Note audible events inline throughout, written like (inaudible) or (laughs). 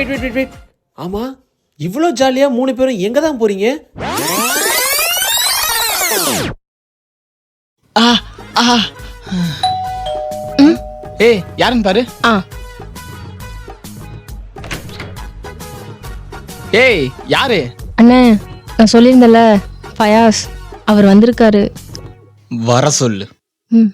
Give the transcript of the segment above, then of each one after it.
Wait wait wait wait இவ்வளோ ஜாலியா மூணு பேரும் எங்க தான் போறீங்க? ஆ ஆ. ஏய் யாருன்னு பாரு. ஆ. ஏய் யாரு? அண்ணே நான் சொல்லியிருந்தேன்ல ஃபயாஸ். அவர் வந்திருக்காரு. வர சொல்லு. ம்.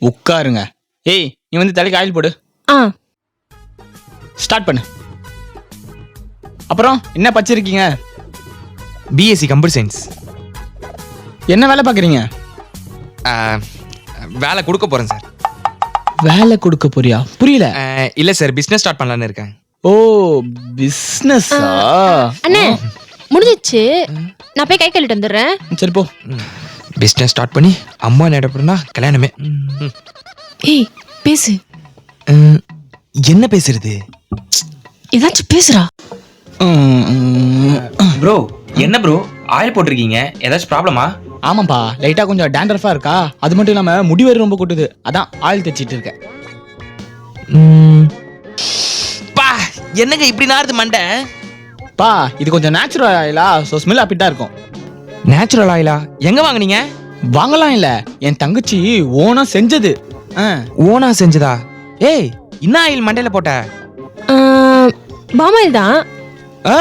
உட்காருங்க. ஏய் நீ வந்து தலைக்கு ஆயில் போடு. ஆ. ஸ்டார்ட் பண்ணு. அப்புறம் என்ன படிச்சிருக்கீங்க? பிஎஸ்சி கம்ப்யூட்டர் சயின்ஸ் என்ன வேலை பார்க்குறீங்க? வேலை கொடுக்க போகிறேன் சார் வேலை கொடுக்க போறியா? புரியல. இல்லை சார் பிஸ்னஸ் ஸ்டார்ட் பண்ணலான்னு இருக்கேன். ஓ பிஸ்னஸா அண்ணே முடிஞ்சிச்சு நான் போய் கை கழுவிட்டு வந்துடுறேன். சரி போ. பிஸ்னஸ் ஸ்டார்ட் பண்ணி அம்மா நடப்படுனா கல்யாணமே. ஏய் பேசு. ம், என்ன பேசுறது? ஏதாச்சும் பேசுறா. ப்ரோ என்ன ப்ரோ ஆயில் போட்டிருக்கீங்க. ஏதாச்சும் ப்ராப்ளமா ஆமாப்பா லைட்டா கொஞ்சம் டேண்டரஃபா இருக்கா? அது மட்டும் இல்லாம முடி வேறு ரொம்ப கொட்டுது. அதான் ஆயில் தைச்சிட்டு இருக்கேன். பா என்னங்க இப்படி நாருது மண்டை? பா இது கொஞ்சம் நேச்சுரல் ஆயிலா ஸோ ஸ்மெல் அப்படிட்டா இருக்கும். நேச்சுரல் ஆயிலா? எங்க வாங்குனீங்க? வாங்கலாம் இல்ல. என் தங்கச்சி ஓனா செஞ்சது. ஆ, ஓனா செஞ்சதா? ஏய் என்ன ஆயில் மண்டையில போட்ட? பாமாயில் தான். ஆ?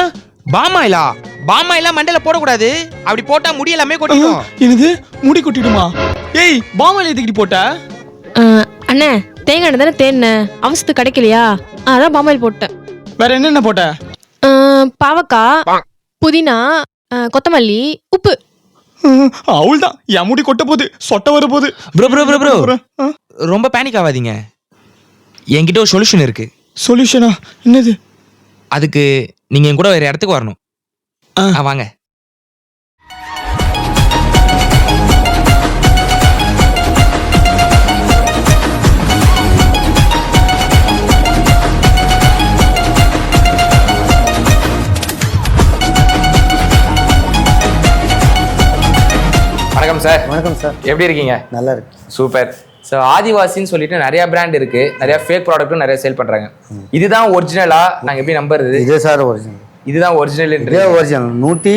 பாம் ஆயிலா பாம் ஆயிலா மண்டையில போடக்கூடாது. அப்படி போட்டா முடி எல்லாமே கொட்டிடும். என்னது? முடி கொட்டிடுமா? ஏய் பாமாயில் எதுக்கிட்டு போட்ட? அண்ணே தேங்காய் எண்ணெய் தானே தேடினேன் அவசரத்துக்கு கிடைக்கலையா? அதான் பாமாயில் போட்டேன். வேற என்னென்ன போட்ட? பாவக்காய் புதினா கொத்தமல்லி உப்பு. (laughs) அவள் தான் என் முடி கொட்ட போகுது. சொட்ட வர போகுது. ப்ரோ ப்ரோ ப்ரோ ப்ரோ ரொம்ப பேனிக் ஆகாதீங்க. என்கிட்ட ஒரு சொல்யூஷன் இருக்கு. சொல்யூஷனா என்னது? அதுக்கு நீங்க என் கூட வேற இடத்துக்கு வரணும். ஆ, வாங்க. சார். வணக்கம் சார். எப்படி இருக்கீங்க? நல்லா இருக்கு. சூப்பர் ஸோ ஆதிவாசின்னு சொல்லிட்டு நிறைய பிராண்ட் இருக்கு. நிறைய ஃபேக் ப்ராடக்ட்டும் நிறைய சேல் பண்றாங்க. இதுதான் ஒரிஜினலா நாங்க எப்படி நம்புறது? இதே சார் ஒரிஜினல் இதுதான் ஒரிஜினல் இதே ஒரிஜினல் நூற்றி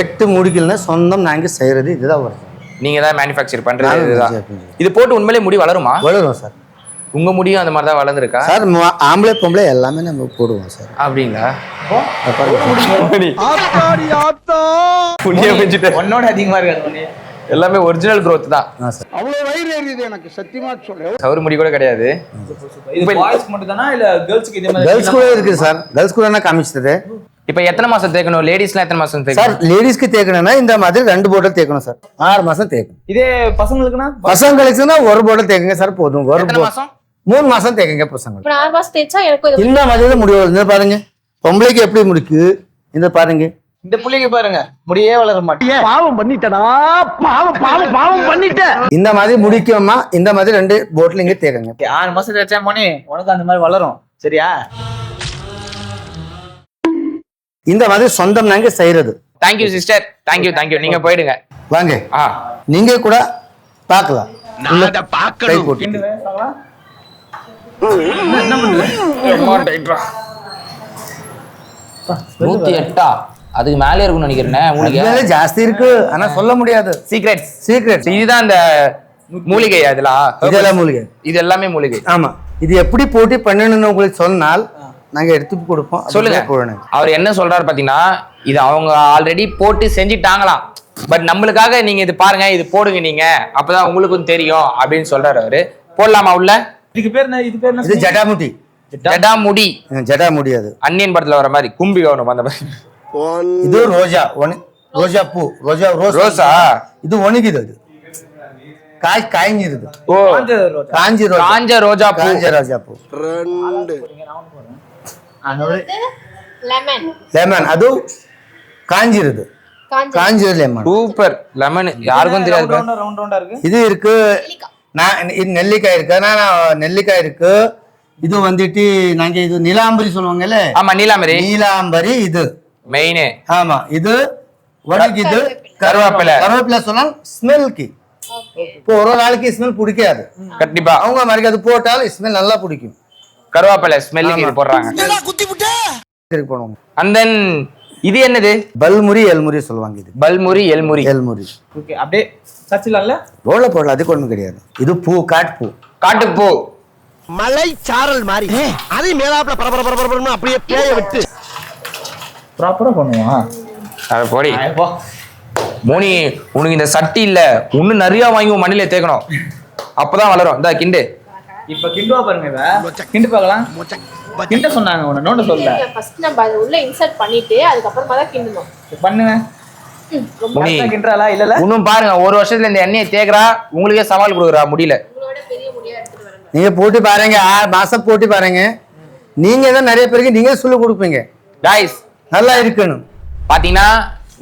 எட்டு முடிக்கலன்னா சொந்தம் நாங்கள் செய்கிறது இதுதான் ஒரிஜினல் நீங்க தான் மேனுஃபேக்சர் பண்றது நானும் இதுதான். இது போட்டு உண்மையிலே முடி வளருமா? வளரும் சார். உங்க முடியும் அந்த மாதிரி தான் வளர்ந்துருக்கா? சார் ஆம்பளை பொம்பளை எல்லாமே நம்ம போடுவோம் சார். அப்படிங்களா? உன்னோட அதிகமா இருக்காது எல்லாமே ஒரிஜினல் growth தான். ஆ சார். சவுறு முடி கூட கிடையாது. பாய்ஸ் மட்டும் தானா இல்ல கேர்ள்ஸ்க்கு இதே மாதிரி கேர்ள்ஸ் கூட இருக்குது சார். கேர்ள்ஸ் கூட என்ன காமிச்சது? இப்போ எத்தனை மாசம் தேய்க்கணும்? லேடிஸ்லாம் எத்தனை மாசம் சார் தேய்க்கணும்? லேடிஸ்க்கு தேய்க்கணும்னா இந்த மாதிரி ரெண்டு போட்டல் தேய்க்கணும் சார். ஆறு மாசம் தேய்க்கணும். இதே பசங்களுக்குனா பசங்களுக்குன்னா ஒரு போட்டல் தேய்க்குங்க சார் போதும். ஒரு மாசம்? மூணு மாசம் தேய்க்குங்க பசங்களுக்கு இப்போ ஆறு மாசம் தேய்ச்சா எனக்கு இந்த மாதிரி தான் முடி வருது இந்த பாருங்க. பொம்பளைக்கு எப்படி முடிக்கு? இந்த பாருங்க. இந்த புள்ளைக்கு பாருங்க. முடியே வளர மாட்டேன் பாவம் பண்ணிட்டடா. பாவம் பாவம் பாவம் பண்ணிட்ட இந்த மாதிரி முடிக்கமா இந்த மாதிரி ரெண்டு போட்டில் இங்கே தேக்குங்க. ஆறு மாசம் வச்சா மோனே உனக்கு அந்த மாதிரி வளரும். சரியா? இந்த மாதிரி சொந்தம் நாங்க செய்யறது. தேங்க்யூ சிஸ்டர் தேங்க்யூ தேங்க்யூ நீங்க போயிடுங்க. வாங்க. ஆ. நீங்க கூட பார்க்கலாம். உள்ள நூத்தி எட்டா? அதுக்கு மேலே இருக்கும்னு நினைக்கிறேன் மூலிகை ஜாஸ்தி இருக்கு. ஆனா சொல்ல முடியாது. சீக்ரெட்ஸ் சீக்ரெட் இதுதான் அந்த மூலிகை அதெல்லாம் இதெல்லாம் மூலிகை. இது எல்லாமே மூலிகை. ஆமா. இது எப்படி போட்டி பண்ணணும்னு உங்களுக்கு சொன்னால் நாங்க எடுத்து கொடுப்போம். சொல்லுங்க. அவர் என்ன சொல்றாரு பாத்தீங்கன்னா இது அவங்க ஆல்ரெடி போட்டு செஞ்சிட்டாங்களாம். பட் நம்மளுக்காக நீங்க இது பாருங்க இது போடுங்க நீங்க. அப்பதான் உங்களுக்கும் தெரியும் அப்படின்னு சொல்றாரு அவரு. போடலாமா உள்ள? இதுக்கு பேர் என்ன இது பேர் என்ன இது ஜடாமுட்டி ஜடா முடி ஜடா முடியாது அன்னியன் படத்துல வர மாதிரி கும்பி கவனம் அந்த மாதிரி. இது ரோஜா ஒனி ரோஜா பூ ரோஜா ரோஸ் ரோஸா? இது ஒணுகுது அது. காய் காய்ஞ்சிருது. ஓ. காஞ்சி ரோஜா. காஞ்ச ரோஜா. பூ. காஞ்ச ரோஜா பூ. லெமன் லெமன் அது காஞ்சிருது. காஞ்சிருது. லெமன் சூப்பர் லெமன் யாருக்கும் தெரியாது இது இருக்கு நான் இது நெல்லிக்காய் இருக்கு. நான் நெல்லிக்காய் இருக்கு. இது வந்துட்டு நாங்க இது நீலாம்பரி சொல்லுவாங்கல்ல? ஆமா நீலாமரி நீலாம்பரி இது. மெயின் ஆமா இது உனக்கு இது கருவேப்பிலை. கருவேப்பிலை. சொன்னா ஸ்மெல்க்கு இப்போ ஒரு ஒரு ஆளுக்கு ஸ்மெல் பிடிக்காது. கண்டிப்பா. அவங்க மாதிரி அது போட்டால் ஸ்மெல் நல்லா பிடிக்கும். கருவேப்பிலை ஸ்மெல்லுக்கு இது போடுறாங்க. அண்ட் தென் இது என்னது? பல்முறி எல்முறி சொல்லுவாங்க இது. பல்முரி எல்முரி எல்முரி ஓகே அப்படியே சர்ச்சிலாம்ல ரோட்ல போடலாம் அதுக்கு ஒன்றும் கிடையாது. இது பூ காட்டு பூ காட்டுப்பூ. மலை சாரல் மாதிரி. அதை மேலாப்ல பரபர பரபரன்னு அப்படியே பேய விட்டு. ப்ராப்பரா பண்ணுவான் அதை போடி. மோனி உனக்கு இந்த சட்டி இல்ல. இன்னும் நிறைய வாங்கி உன் மண்ணில தேக்கணும் அப்பதான் வளரும். இந்த கிண்டு. இப்ப கிண்டுவா பாருங்க இவ. கிண்டு பார்க்கலாம். கிண்ட சொன்னாங்க உன்னை. நோண்ட சொல்ல. ஃபர்ஸ்ட் நம்ம அதை உள்ள இன்சர்ட் பண்ணிட்டு அதுக்கப்புறமா தான் கிண்டணும். இல்லல இன்னும் பாருங்க ஒரு வருஷத்துல இந்த எண்ணெயை தேக்குறா உங்களுக்கே சவால் கொடுக்குறா முடியல. உங்களோட பெரிய முடியா எடுத்துட்டு வரேன். நீங்க போட்டு பாருங்க ஆறு மாசம் போட்டு பாருங்க. நீங்க தான் நிறைய பேருக்கு நீங்க சொல்லி கொடுப்பீங்க. டாய்ஸ் நல்லா இருக்கணும். பாத்தீங்கன்னா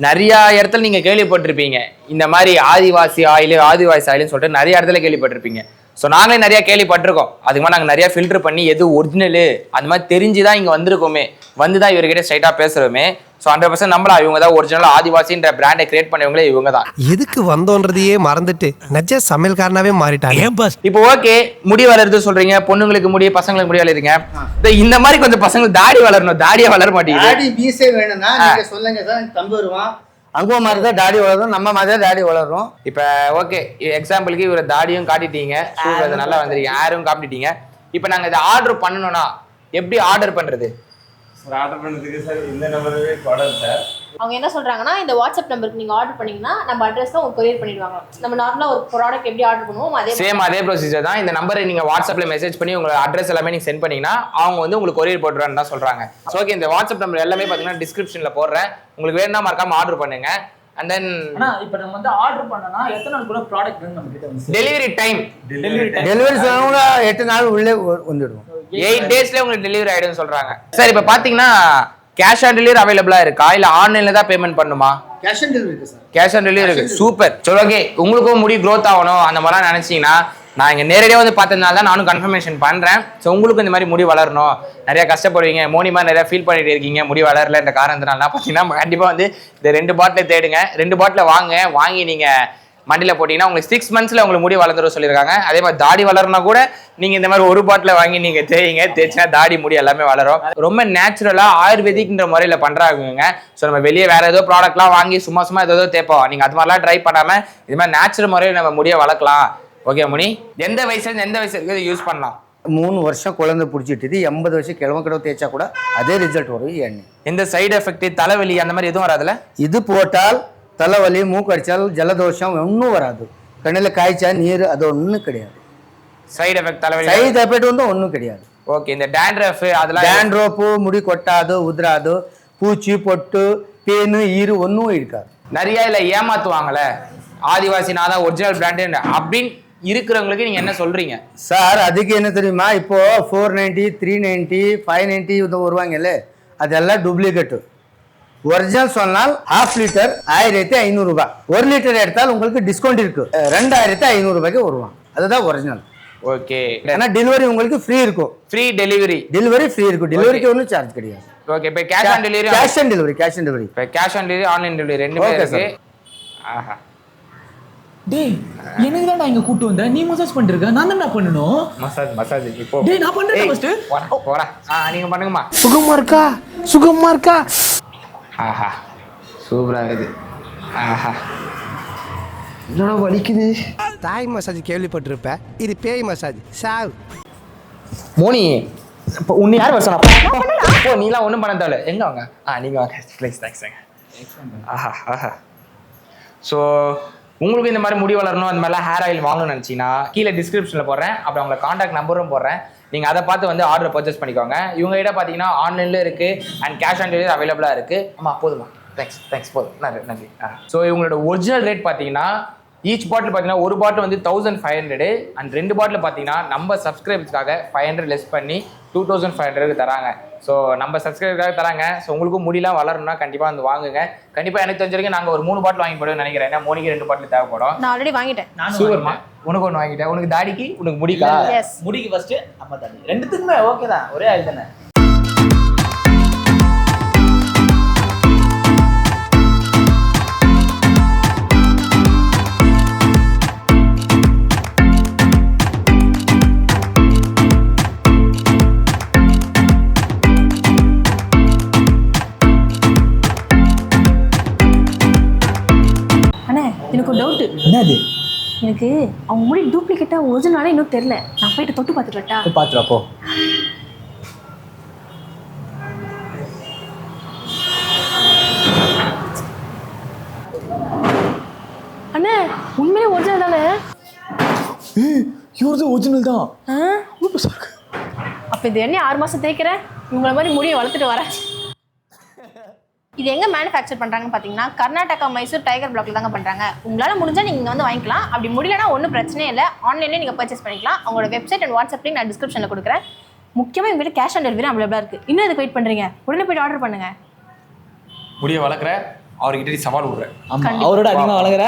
நிறைய இடத்துல நீங்க கேள்விப்பட்டிருப்பீங்க. இந்த மாதிரி ஆதிவாசி ஆயில் ஆதிவாசி ஆயில்னு சொல்லிட்டு நிறைய இடத்துல கேள்விப்பட்டிருப்பீங்க. ஸோ நாங்களே நிறைய கேள்விப்பட்டிருக்கோம். அதுக்கு மாதிரி நாங்கள் நிறைய ஃபில்டர் பண்ணி எது ஒரிஜினலு அந்த மாதிரி தெரிஞ்சு தான் இங்கே வந்திருக்கோமே. வந்து தான் இவர்கிட்ட ஸ்ட்ரைட்டாக பேசுகிறோமே ஸோ ஹண்ட்ரட் பர்சன்ட் நம்பலாம் இவங்க தான் ஒரிஜினல் ஆதிவாசின்ற பிராண்டை கிரியேட் பண்ணவங்களே இவங்க தான் எதுக்கு வந்தோன்றதையே மறந்துட்டு நஜ சமையல்காரனாவே மாறிட்டாங்க ஏன் பாஸ் இப்போ ஓகே முடி வளருது சொல்றீங்க பொண்ணுங்களுக்கு முடி பசங்களுக்கு முடி வளருங்க இந்த- இந்த மாதிரி கொஞ்சம் பசங்களுக்கு தாடி வளரணும் தாடியே வளர மாட்டேங்குது. தாடி மீசை வேணும்னா நீங்க சொல்லுங்க சார் தம்பி வருவான். அங்க மாதிரி தான் தாடி வளரும் நம்ம மாதிரி தான் தாடி வளரும். இப்போ ஓகே எக்ஸாம்பிளுக்கு இவர் தாடியும் காட்டிட்டீங்க. அது நல்லா வந்துருக்கீங்க ஆரும் காட்டிட்டீங்க இப்போ நாங்கள் இதை ஆர்டர் பண்ணணும்னா எப்படி ஆர்டர் பண்ணுறது அவங்க என்ன சொல்றாங்கன்னா இந்த வாட்ஸ்அப் நம்பருக்கு நீங்க ஆர்டர் பண்ணீங்கன்னா நம்ம அட்ரஸ் தான் உங்களுக்கு கொரியர் பண்ணிடுவாங்க. நம்ம நார்மலா ஒரு ப்ராடக்ட் எப்படி ஆர்டர் பண்ணுவோம் அதே சேம் அதே ப்ரொசீஜர் தான். இந்த நம்பரை நீங்கள் வாட்ஸ்அப்பில் மெசேஜ் பண்ணி உங்களோட அட்ரஸ் எல்லாமே நீங்கள் சென்ட் பண்ணீங்கன்னா அவங்க வந்து உங்களுக்கு கொரியர் போட்டுருவான்னு தான் சொல்கிறாங்க ஓகே இந்த வாட்ஸ்அப் நம்பர் எல்லாமே பார்த்தீங்கன்னா டிஸ்கிரிப்ஷனில் போடுறேன். உங்களுக்கு வேணும்னா மறக்காம ஆர்டர் பண்ணுங்க. அண்ட் தென் ஆனா இப்ப நம்ம வந்து ஆர்டர் பண்ணனா எத்தனை நாள் கூட ப்ராடக்ட் வந்து நம்ம கிட்ட வந்து டெலிவரி டைம் டெலிவரி சொன்னவங்க எட்டு நாள் உள்ளே வ- வந்துடுவோம். எயிட் டேஸ்ல உங்களுக்கு டெலிவரி ஆயிடும்னு சொல்றாங்க. சார் இப்போ பார்த்தீங்கன்னா கேஷ் ஆன் டெலிவரி அவைலபிளா இருக்கா? இல்ல ஆன்லைன்ல தான் பேமெண்ட் பண்ணுமா? Cash on delivery sir cash on delivery இருக்கு. சூப்பர் சரி ஓகே உங்களுக்கும் முடி growth ஆகணும். அந்த மாதிரிலாம் நினைச்சீங்கன்னா நான் இங்கே நேரடியாக வந்து பார்த்ததுனால தான் நானும் கன்ஃபர்மேஷன் பண்ணுறேன் ஸோ உங்களுக்கும் இந்த மாதிரி முடி வளரணும். நிறையா கஷ்டப்படுவீங்க. மோனிமா நிறையா ஃபீல் பண்ணிட்டு இருக்கீங்க. முடி வளரலன்ற காரணத்தினால பார்த்தீங்கன்னா கண்டிப்பாக வந்து இந்த ரெண்டு பாட்டில் தேடுங்க. ரெண்டு பாட்டில் வாங்க. வாங்கி நீங்கள் மண்டியில் போட்டிங்கன்னா உங்களுக்கு சிக்ஸ் மந்த்ஸில் உங்களுக்கு முடி வளர்ந்துரும் சொல்லியிருக்காங்க. அதே மாதிரி தாடி வளரனா கூட நீங்கள் இந்த மாதிரி ஒரு பாட்டில் வாங்கி நீங்கள் தேய்ங்க. தேய்ச்சினா தாடி முடி எல்லாமே வளரும். ரொம்ப நேச்சுரலாக ஆயுர்வேதிக்ன்ற முறையில் பண்ணுறாங்க ஸோ நம்ம வெளியே வேறு ஏதோ ப்ராடக்ட்லாம் வாங்கி சும்மா சும்மா ஏதோ தேய்ப்போம். நீங்கள் அது மாதிரிலாம் ட்ரை பண்ணாமல் இது மாதிரி நேச்சுரல் முறையில் நம்ம முடியை வளர்க்கலாம். ஓகே முனி எந்த வயசுல எந்த வயசு யூஸ் பண்ணலாம்? மூணு வருஷம் குழந்தை பிடிச்சிட்டு எண்பது வருஷம் கிழமை கிழமை தேய்ச்சா கூட அதே ரிசல்ட் வரும் எண்ணெய். எந்த சைடு எஃபெக்ட் தலைவலி அந்த மாதிரி எதுவும் வராதுல்ல இது போட்டால் தலைவலி மூக்கடிச்சால் ஜலதோஷம் ஒன்றும் வராது. கண்ணில் காய்ச்சா நீர் அது ஒன்றும் கிடையாது. சைடு எஃபெக்ட் தலைவலி. சைடு எஃபெக்ட் வந்து ஒன்றும் கிடையாது. ஓகே இந்த டேண்ட்ரஃப் அதெல்லாம் டேண்ட்ரோப்பு முடி கொட்டாது உதிராது பூச்சி பொட்டு பேனு ஈரு ஒன்றும் இருக்காது. நிறைய இல்ல ஏமாத்துவாங்கல்ல ஆதிவாசி நான் தான் ஒரிஜினல் பிராண்டு அப்படின்னு இருக்கிறவங்களுக்கு நீங்க என்ன சொல்றீங்க? சார் அதுக்கு என்ன தெரியுமா? இப்போ four ninety three ninety five ninety இது வருவாங்கல்ல அதெல்லாம் டூப்ளிகேட்டு ஒரிஜினல் சொன்னால் ஹாஃப் லிட்டர் ஆயிரத்தி ஐநூறுரூபா ஒரு லிட்டர் எடுத்தால் உங்களுக்கு டிஸ்கவுண்ட் இருக்கு. அஹ் ரெண்டாயிரத்தி ஐநூறுரூபாய்க்கு வருவாங்க. அதுதான் ஒரிஜினல் ஓகே. ஏன்னா டெலிவரி உங்களுக்கு ஃப்ரீ இருக்கும். ஃப்ரீ டெலிவரி டெலிவரி ஃப்ரீ இருக்கும். டெலிவரிக்கு ஒன்றும் சார்ஜ் கிடையாது. ஓகே இப்போ cash on delivery cash on delivery cash on delivery இப்போ cash on delivery online delivery ரெண்டுமே Okay, இருக்கு. ஆஹா. டேய் எனக்கு தான் இங்க கூட்டு வந்த? நீ மசாஜ் பண்ணிருக்க நான் என்ன பண்ணணும் மசாஜ் மசாஜ் இப்போ டேய் நான் பண்றேன் ஃபர்ஸ்ட் போடா, ஆ நீங்க பண்ணுங்கம்மா. சுகமா இருக்கா? சுகமா இருக்கா? ஆஹா சூப்பரா இருக்குது. ஆஹா. என்னடா வலிக்குது? Thai massage கேள்விப்பட்டிருப்ப. இது பேய் மசாஜ் சாவ். மோனி இப்போ உன்னை யார் வர சொன்னா ஓ நீலாம் ஒன்றும் பண்ண தேவையில்ல. எங்க வாங்க? ஆ நீங்க வாங்க. ப்ளீஸ் தேங்க்ஸ் ஆஹா ஆஹா. ஸோ உங்களுக்கு இந்த மாதிரி முடி வளரணும் அந்த மாதிரிலாம் ஹேர் ஆயில் வாங்கணும்னு நினச்சிங்கன்னா கீழே டிஸ்கிரிப்ஷனில் போடுறேன். அப்புறம் உங்களை காண்டாக்ட் நம்பரும் போடுறேன். நீங்கள் அதை பார்த்து வந்து ஆர்டர் பர்ச்சேஸ் பண்ணிக்கோங்க. இவங்க கிட்ட பார்த்தீங்கன்னா ஆன்லைனில் இருக்குது அண்ட் கேஷ் ஆன் டெலிவரி அவைலபிளாக இருக்குது ஆமாம் போதுமா தேங்க்ஸ் தேங்க்ஸ் போதும். நன்றி நன்றி. ஆ. ஸோ இவங்களோட ஒரிஜினல் ரேட் பார்த்தீங்கன்னா ஈச் பாட்டில் பார்த்தீங்கன்னா ஒரு பாட்டில் வந்து தௌசண்ட் ஃபைவ் ஹண்ட்ரடு அண்ட் ரெண்டு பாட்டில் பார்த்தீங்கன்னா நம்ம சப்ஸ்கிரைபர்ஸ்க்காக ஃபைவ் ஹண்ட்ரட் லெஸ் பண்ணி டூ தௌசண்ட் ஃபைவ் ஹண்ட்ரடுக்கு தராங்க. ஸோ நம்ம சப்ஸ்கிரைபருக்காக தராங்க. ஸோ உங்களுக்கும் முடியலாம் வளரணும்னா கண்டிப்பாக வந்து வாங்குங்க. கண்டிப்பாக எனக்கு தெரிஞ்ச வரைக்கும் நாங்கள் ஒரு மூணு பாட்டில் வாங்கி போடுவோம்னு நினைக்கிறேன். ஏன்னா மோனிக்கு ரெண்டு பாட்டில் தேவைப்படும். நான் ஆல்ரெடி வாங்கிட்டேன். சூப்பர்மா உனக்கு ஒன்று வாங்கிட்டேன். உனக்கு தாடிக்கு? உனக்கு முடிக்கா? முடிக்கு ஃபர்ஸ்ட் அம்மா தண்ணி ரெண்டுத்துக்குமே ஓகே தான். ஒரே ஆள் தானே? எனக்கு அவங்க முடி டூப்ளிகேட்டா ஒரிஜினலானே இன்னும் தெரியல. நான் போயிட்டு தொட்டு பார்த்துட்டு வரட்டா? பார்த்துடா போ. அண்ணே உண்மையிலே ஒரிஜினல் தானே? இவரது ஒரிஜினல் தான்? அப்ப இது என்ன ஆறு மாசம் தேய்க்கிறேன். உங்களை மாதிரி முடியை வளர்த்துட்டு வரேன். இது எங்க மேனுஃபேக்சர் பண்றாங்கன்னு பாத்தீங்கன்னா கர்நாடகா மைசூர் டைகர் பிளாக்ல தாங்க பண்றாங்க. உங்களால முடிஞ்சா நீங்க இங்க வந்து வாங்கிக்கலாம். அப்படி முடியலனா ஒன்றும் பிரச்சனையே இல்லை. ஆன்லைன்லேயே நீங்க பர்ச்சேஸ் பண்ணிக்கலாம். அவங்களோட வெப்சைட் அண்ட் வாட்ஸ்அப் லிங்க் நான் டிஸ்கிரிப்ஷன்ல கொடுக்குறேன். முக்கியமா எங்ககிட்ட கேஷ் ஆன் டெலிவரி அவைலபிளா இருக்கு. இன்னும் இதுக்கு வெயிட் பண்றீங்க? உடனே போயிட்டு ஆர்டர் பண்ணுங்க. முடிய வளர்க்குற அவர்கிட்ட நீ சவால் விடுறேன். ஆமா அவரோட அதிகமாக வளர்க்குற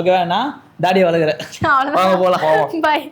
ஓகேவா நான் தாடியை வளர்க்குறேன். வாங்க போலாம். பாய்